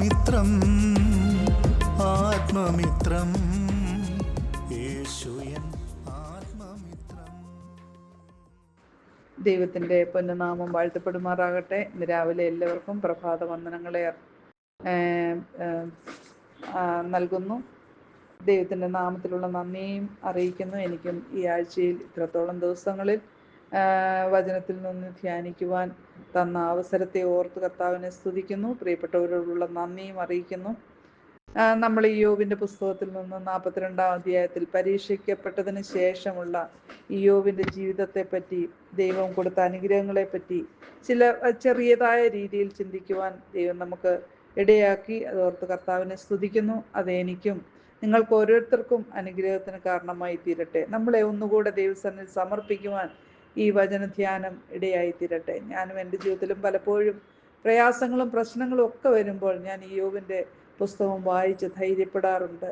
ആത്മമിത്രം ആത്മമിത്രം. യേശുയൻ ആത്മമിത്രം. ദൈവത്തിന്റെ പൊന്നുനാമം വാഴ്ത്തപ്പെടുമാറാകട്ടെ. ഇന്ന് രാവിലെ എല്ലാവർക്കും പ്രഭാത വന്ദനങ്ങളെ നൽകുന്നു. ദൈവത്തിന്റെ നാമത്തിലുള്ള നന്ദിയും അറിയിക്കുന്നു. എനിക്കും ഈ ആഴ്ചയിൽ ഇത്രത്തോളം ദിവസങ്ങളിൽ വചനത്തിൽ നിന്ന് ധ്യാനിക്കുവാൻ തന്ന അവസരത്തെ ഓർത്ത് കർത്താവിനെ സ്തുതിക്കുന്നു. പ്രിയപ്പെട്ടവരോടുള്ള നന്ദിയും അറിയിക്കുന്നു. നമ്മൾ ഈ യോബിന്റെ പുസ്തകത്തിൽ നിന്ന് നാൽപ്പത്തിരണ്ടാം അധ്യായത്തിൽ പരീക്ഷിക്കപ്പെട്ടതിന് ശേഷമുള്ള ഈ യോബിന്റെ ജീവിതത്തെ പറ്റി ദൈവം കൊടുത്ത അനുഗ്രഹങ്ങളെ പറ്റി ചില ചെറിയതായ രീതിയിൽ ചിന്തിക്കുവാൻ ദൈവം നമുക്ക് ഇടയാക്കി. അതോർത്ത് കർത്താവിനെ സ്തുതിക്കുന്നു. അത് എനിക്കും നിങ്ങൾക്ക് ഓരോരുത്തർക്കും അനുഗ്രഹത്തിന് കാരണമായി തീരട്ടെ. നമ്മളെ ഒന്നുകൂടെ ദൈവസന്നിൽ സമർപ്പിക്കുവാൻ ഈ വചനധ്യാനം ഇടയായി തീരട്ടെ. ഞാനും എന്റെ ജീവിതത്തിലും പലപ്പോഴും പ്രയാസങ്ങളും പ്രശ്നങ്ങളും ഒക്കെ വരുമ്പോൾ ഞാൻ ഈ യോബിന്റെ പുസ്തകം വായിച്ച് ധൈര്യപ്പെടാറുണ്ട്.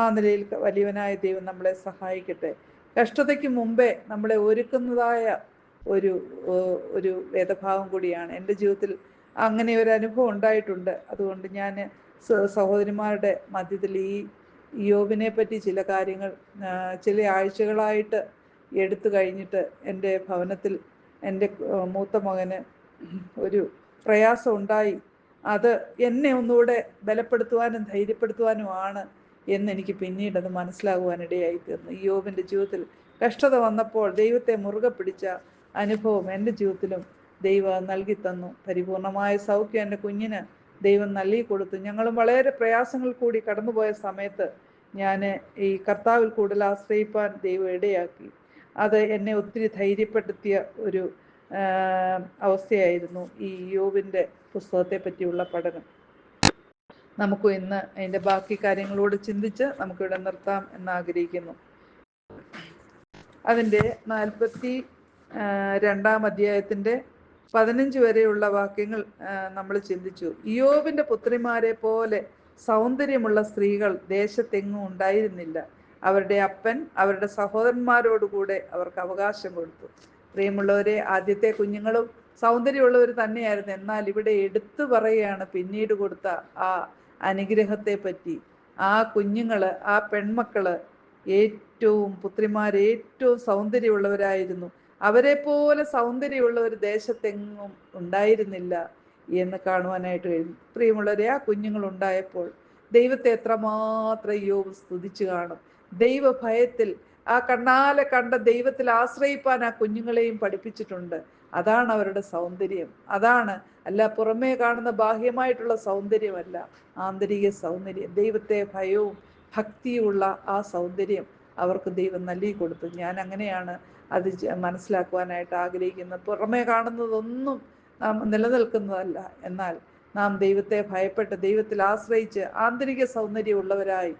ആ നിലയിൽ വലിയവനായ ദൈവം നമ്മളെ സഹായിക്കട്ടെ. കഷ്ടതയ്ക്ക് മുമ്പേ നമ്മളെ ഒരുക്കുന്നതായ ഒരു ഒരു വേദഭാവം കൂടിയാണ്. എന്റെ ജീവിതത്തിൽ അങ്ങനെ ഒരു അനുഭവം ഉണ്ടായിട്ടുണ്ട്. അതുകൊണ്ട് ഞാൻ സഹോദരിമാരുടെ മധ്യത്തിൽ ഈ യോബിനെ പറ്റി ചില കാര്യങ്ങൾ ചില ആഴ്ചകളായിട്ട് എടുത്തു കഴിഞ്ഞിട്ട് എന്റെ ഭവനത്തിൽ എന്റെ മൂത്ത മകന് ഒരു പ്രയാസം ഉണ്ടായി. അത് എന്നെ ഒന്നുകൂടെ ബലപ്പെടുത്തുവാനും ധൈര്യപ്പെടുത്തുവാനുമാണ് എന്നെനിക്ക് പിന്നീട് അത് മനസ്സിലാകുവാനിടയായി തീർന്നു. യോബിന്റെ ജീവിതത്തിൽ കഷ്ടത വന്നപ്പോൾ ദൈവത്തെ മുറുകെ പിടിച്ച അനുഭവം എന്റെ ജീവിതത്തിലും ദൈവം നൽകി തന്നു. പരിപൂർണമായ സൗഖ്യം എന്റെ കുഞ്ഞിന് ദൈവം നൽകി കൊടുത്തു. ഞങ്ങളും വളരെ പ്രയാസങ്ങൾ കൂടി കടന്നുപോയ സമയത്ത് ഞാൻ ഈ കർത്താവിൽ കൂടുതൽ ആശ്രയിപ്പാൻ ദൈവം ഇടയാക്കി. അത് എന്നെ ഒത്തിരി ധൈര്യപ്പെടുത്തിയ ഒരു അവസ്ഥയായിരുന്നു ഈ യോവിന്റെ പുസ്തകത്തെ പറ്റിയുള്ള പഠനം. നമുക്ക് ഇന്ന് അതിന്റെ ബാക്കി കാര്യങ്ങളോട് ചിന്തിച്ച് നമുക്കിവിടെ നിർത്താം എന്ന് ആഗ്രഹിക്കുന്നു അതിന്റെ നാൽപ്പത്തി രണ്ടാം അധ്യായത്തിന്റെ പതിനഞ്ച് വരെയുള്ള വാക്യങ്ങൾ നമ്മൾ ചിന്തിച്ചു. യോവിന്റെ പുത്രിമാരെ പോലെ സൗന്ദര്യമുള്ള സ്ത്രീകൾ ദേശത്തെങ്ങും ഉണ്ടായിരുന്നില്ല. അവരുടെ അപ്പൻ അവരുടെ സഹോദരന്മാരോടുകൂടെ അവർക്ക് അവകാശം കൊടുത്തു. പ്രിയമുള്ളവരെ ആദ്യത്തെ കുഞ്ഞുങ്ങളും സൗന്ദര്യമുള്ളവർ തന്നെയായിരുന്നു. എന്നാൽ ഇവിടെ എടുത്തു പറയുകയാണ് പിന്നീട് കൊടുത്ത ആ അനുഗ്രഹത്തെ പറ്റി ആ കുഞ്ഞുങ്ങൾ ആ പെൺമക്കൾ ഏറ്റവും പുത്രിമാർ ഏറ്റവും സൗന്ദര്യമുള്ളവരായിരുന്നു. അവരെ പോലെ സൗന്ദര്യമുള്ള ഒരു ദേശത്തെങ്ങും ഉണ്ടായിരുന്നില്ല എന്ന് കാണുവാനായിട്ട് കഴിഞ്ഞു പ്രിയമുള്ളവരെ ആ കുഞ്ഞുങ്ങൾ ഉണ്ടായപ്പോൾ ദൈവത്തെ എത്രമാത്രം യോബ് സ്തുതിച്ചു കാണും. ദൈവഭയത്തിൽ ആ കണ്ണാലെ കണ്ട ദൈവത്തിൽ ആശ്രയിപ്പാൻ ആ കുഞ്ഞുങ്ങളെയും പഠിപ്പിച്ചിട്ടുണ്ട്. അതാണ് അവരുടെ സൗന്ദര്യം. അതാണ് അല്ല പുറമേ കാണുന്ന ബാഹ്യമായിട്ടുള്ള സൗന്ദര്യമല്ല ആന്തരിക സൗന്ദര്യം. ദൈവത്തെ ഭയവും ഭക്തിയുമുള്ള ആ സൗന്ദര്യം അവർക്ക് ദൈവം നൽകി കൊടുത്തു. ഞാൻ അങ്ങനെയാണ് അത് മനസ്സിലാക്കുവാനായിട്ട് ആഗ്രഹിക്കുന്നത്. പുറമേ കാണുന്നതൊന്നും നാം നിലനിൽക്കുന്നതല്ല. എന്നാൽ നാം ദൈവത്തെ ഭയപ്പെട്ട് ദൈവത്തിൽ ആശ്രയിച്ച് ആന്തരിക സൗന്ദര്യമുള്ളവരായി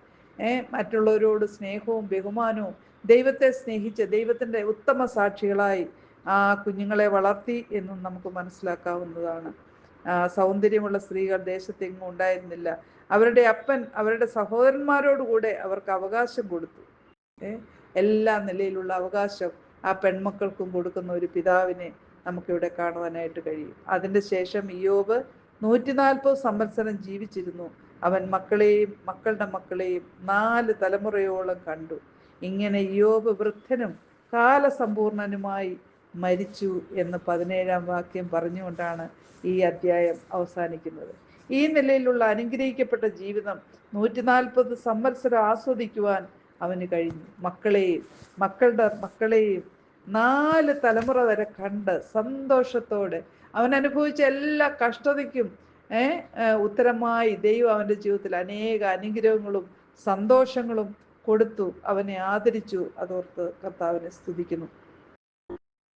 മറ്റുള്ളവരോട് സ്നേഹവും ബഹുമാനവും ദൈവത്തെ സ്നേഹിച്ച് ദൈവത്തിന്റെ ഉത്തമ സാക്ഷികളായി ആ കുഞ്ഞുങ്ങളെ വളർത്തി എന്നും നമുക്ക് മനസ്സിലാക്കാവുന്നതാണ്. സൗന്ദര്യമുള്ള സ്ത്രീകൾ ദേശത്തെങ്ങും ഉണ്ടായിരുന്നില്ല. അവരുടെ അപ്പൻ അവരുടെ സഹോദരന്മാരോടുകൂടെ അവർക്ക് അവകാശം കൊടുത്തു. എല്ലാ നിലയിലുള്ള അവകാശം ആ പെൺമക്കൾക്കും കൊടുക്കുന്ന ഒരു പിതാവിനെ നമുക്കിവിടെ കാണുവാനായിട്ട് കഴിയും. അതിന്റെ ശേഷം ഇയോബ് നൂറ്റി നാൽപ്പത് സംവത്സരം ജീവിച്ചിരുന്നു. അവൻ മക്കളെയും മക്കളുടെ മക്കളെയും നാല് തലമുറയോളം കണ്ടു. ഇങ്ങനെ യോബ് വൃദ്ധനും കാലസമ്പൂർണനുമായി മരിച്ചു എന്ന് പതിനേഴാം വാക്യം പറഞ്ഞുകൊണ്ടാണ് ഈ അധ്യായം അവസാനിക്കുന്നത്. ഈ നിലയിലുള്ള അനുഗ്രഹിക്കപ്പെട്ട ജീവിതം നൂറ്റി നാൽപ്പത് സംവത്സരം ആസ്വദിക്കുവാൻ അവന് കഴിഞ്ഞു. മക്കളെയും മക്കളുടെ മക്കളെയും നാല് തലമുറ വരെ കണ്ട് സന്തോഷത്തോടെ അവൻ അനുഭവിച്ച എല്ലാ കഷ്ടതയ്ക്കും ഉത്തരമായി ദൈവം അവന്റെ ജീവിതത്തിൽ അനേക അനുഗ്രഹങ്ങളും സന്തോഷങ്ങളും കൊടുത്തു അവനെ ആദരിച്ചു അതോർത്ത് കർത്താവിനെ സ്തുതിക്കുന്നു.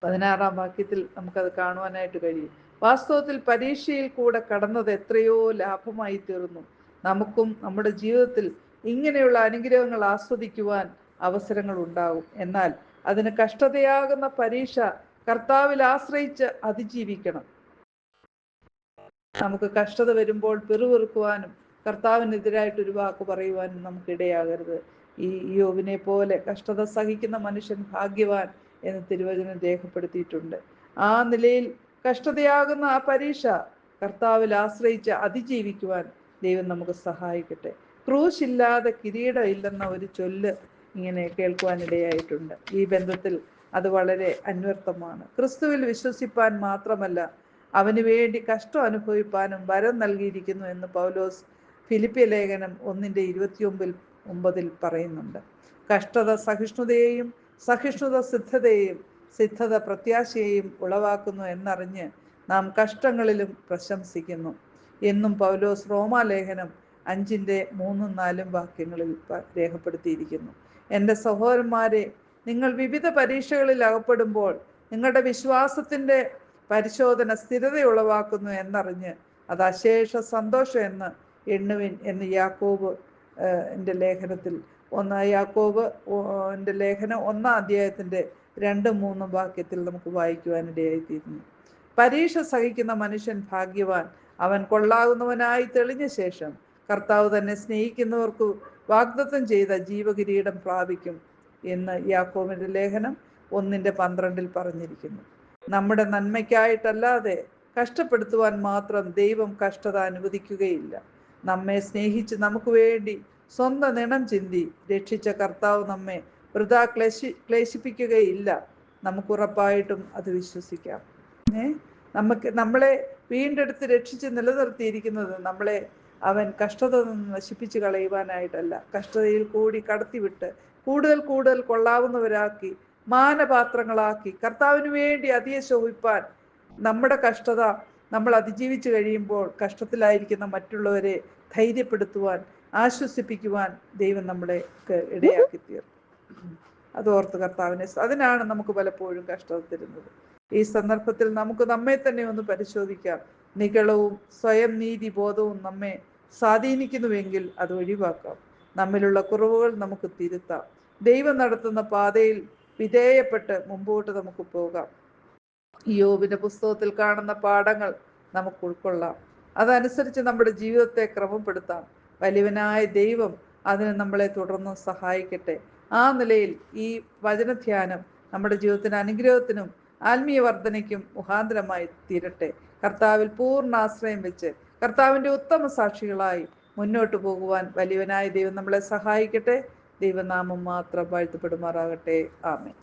പതിനാറാം വാക്യത്തിൽ നമുക്കത് കാണുവാനായിട്ട് കഴിയും. വാസ്തവത്തിൽ പരീക്ഷയിൽ കൂടെ കടന്നത് എത്രയോ ലാഭമായി തീർന്നു. നമുക്കും നമ്മുടെ ജീവിതത്തിൽ ഇങ്ങനെയുള്ള അനുഗ്രഹങ്ങൾ ആസ്വദിക്കുവാൻ അവസരങ്ങൾ ഉണ്ടാകും എന്നാൽ അതിന് കഷ്ടതയാകുന്ന പരീക്ഷ കർത്താവിൽ ആശ്രയിച്ച് അതിജീവിക്കണം. നമുക്ക് കഷ്ടത വരുമ്പോൾ പിറുപിറുക്കുവാനും കർത്താവിനെതിരായിട്ട് ഒരു വാക്ക് പറയുവാനും നമുക്ക് ഇടയാകരുത് ഈ യോവിനെ പോലെ കഷ്ടത സഹിക്കുന്ന മനുഷ്യൻ ഭാഗ്യവാൻ എന്ന് തിരുവചനം രേഖപ്പെടുത്തിയിട്ടുണ്ട്. ആ നിലയിൽ കഷ്ടതയാകുന്ന ആ പരീക്ഷ കർത്താവിൽ ആശ്രയിച്ച് അതിജീവിക്കുവാൻ ദൈവം നമുക്ക് സഹായിക്കട്ടെ. ക്രൂശ് ഇല്ലാതെ കിരീടം ഇല്ലെന്ന ഒരു ചൊല്ല് ഇങ്ങനെ കേൾക്കുവാനിടയായിട്ടുണ്ട്. ഈ ബന്ധത്തിൽ അത് വളരെ അന്വർത്ഥമാണ്. ക്രിസ്തുവിൽ വിശ്വസിപ്പാൻ മാത്രമല്ല അവന് വേണ്ടി കഷ്ടം അനുഭവിപ്പാനും വരം നൽകിയിരിക്കുന്നു എന്ന് പൗലോസ് ഫിലിപ്പിയ ലേഖനം ഒന്നിന്റെ ഇരുപത്തിയൊമ്പതിൽ ഒമ്പതിൽ പറയുന്നുണ്ട്. കഷ്ടത സഹിഷ്ണുതയെയും സഹിഷ്ണുത സിദ്ധതയെയും സിദ്ധത പ്രത്യാശയെയും ഉളവാക്കുന്നു എന്നറിഞ്ഞ് നാം കഷ്ടങ്ങളിലും പ്രശംസിക്കുന്നു. എന്നും പൗലോസ് റോമാലേഖനം അഞ്ചിന്റെ മൂന്നും നാലും വാക്യങ്ങളിൽ രേഖപ്പെടുത്തിയിരിക്കുന്നു. എന്റെ സഹോദരന്മാരെ നിങ്ങൾ വിവിധ പരീക്ഷകളിൽ അകപ്പെടുമ്പോൾ നിങ്ങളുടെ വിശ്വാസത്തിന്റെ പരിശോധന സ്ഥിരത ഉളവാക്കുന്നു എന്നറിഞ്ഞ് അത് അശേഷ സന്തോഷം എന്ന് എണ്ണുവിൻ എന്ന് യാക്കോബ് എന്റെ ലേഖനത്തിൽ ഒന്ന് യാക്കോബ് എന്റെ ലേഖനം ഒന്നാം അധ്യായത്തിന്റെ രണ്ടും മൂന്നും വാക്യത്തിൽ നമുക്ക് വായിക്കുവാനിടയായിത്തീരുന്നു. പരീക്ഷ സഹിക്കുന്ന മനുഷ്യൻ ഭാഗ്യവാൻ. അവൻ കൊള്ളാകുന്നവനായി തെളിഞ്ഞ ശേഷം കർത്താവ് തന്നെ സ്നേഹിക്കുന്നവർക്ക് വാഗ്ദത്തം ചെയ്ത ജീവകിരീടം പ്രാപിക്കും എന്ന് യാക്കോബിന്റെ ലേഖനം ഒന്നിന്റെ പന്ത്രണ്ടിൽ പറഞ്ഞിരിക്കുന്നു. നമ്മുടെ നന്മയ്ക്കായിട്ടല്ലാതെ കഷ്ടപ്പെടുത്തുവാൻ മാത്രം ദൈവം കഷ്ടത അനുവദിക്കുകയില്ല. നമ്മെ സ്നേഹിച്ച് നമുക്ക് വേണ്ടി സ്വന്തം നിണം ചിന്തി രക്ഷിച്ച കർത്താവ് നമ്മെ വൃതാ ക്ലേശി ക്ലേശിപ്പിക്കുകയില്ല. നമുക്ക് ഉറപ്പായിട്ടും അത് വിശ്വസിക്കാം. ഏ? നമുക്ക് നമ്മളെ വീണ്ടെടുത്ത് രക്ഷിച്ച് നിലനിർത്തിയിരിക്കുന്നത് നമ്മളെ അവൻ കഷ്ടത നിന്ന് നശിപ്പിച്ച് കളയുവാനായിട്ടല്ല. കഷ്ടതയിൽ കൂടി കടത്തിവിട്ട് കൂടുതൽ കൂടുതൽ കൊള്ളാവുന്നവരാക്കി മാനപാത്രങ്ങളാക്കി കർത്താവിന് വേണ്ടി അതിയെ ശോഭിപ്പാൻ നമ്മുടെ കഷ്ടത നമ്മൾ അതിജീവിച്ചു കഴിയുമ്പോൾ കഷ്ടത്തിലായിരിക്കുന്ന മറ്റുള്ളവരെ ധൈര്യപ്പെടുത്തുവാൻ ആശ്വസിപ്പിക്കുവാൻ ദൈവം നമ്മളെ ഇടയാക്കി തീർന്നു അത് ഓർത്ത് കർത്താവിനെ അതിനാണ് നമുക്ക് പലപ്പോഴും കഷ്ടത തരുന്നത്. ഈ സന്ദർഭത്തിൽ നമുക്ക് നമ്മെ തന്നെ ഒന്ന് പരിശോധിക്കാം. നികളവും സ്വയം നീതി ബോധവും നമ്മെ സ്വാധീനിക്കുന്നുവെങ്കിൽ അത് ഒഴിവാക്കാം. നമ്മിലുള്ള കുറവുകൾ നമുക്ക് തിരുത്താം. ദൈവം നടത്തുന്ന പാതയിൽ വിധേയപ്പെട്ട് മുമ്പോട്ട് നമുക്ക് പോകാം. യോബിന്റെ പുസ്തകത്തിൽ കാണുന്ന പാഠങ്ങൾ നമുക്ക് ഉൾക്കൊള്ളാം. അതനുസരിച്ച് നമ്മുടെ ജീവിതത്തെ ക്രമപ്പെടുത്താം. വലിയവനായ ദൈവം അതിന് നമ്മളെ തുടർന്ന് സഹായിക്കട്ടെ. ആ നിലയിൽ ഈ വചനധ്യാനം നമ്മുടെ ജീവിതത്തിന് അനുഗ്രഹത്തിനും ആത്മീയ വർധനയ്ക്കും മുഖാന്തരമായി തീരട്ടെ. കർത്താവിൽ പൂർണ ആശ്രയം വെച്ച് കർത്താവിന്റെ ഉത്തമ സാക്ഷികളായി മുന്നോട്ട് പോകുവാൻ വലിയവനായ ദൈവം നമ്മളെ സഹായിക്കട്ടെ. ദൈവനാമം മാത്രം വാഴ്ത്തപ്പെടുമാറാകട്ടെ. ആമേൻ.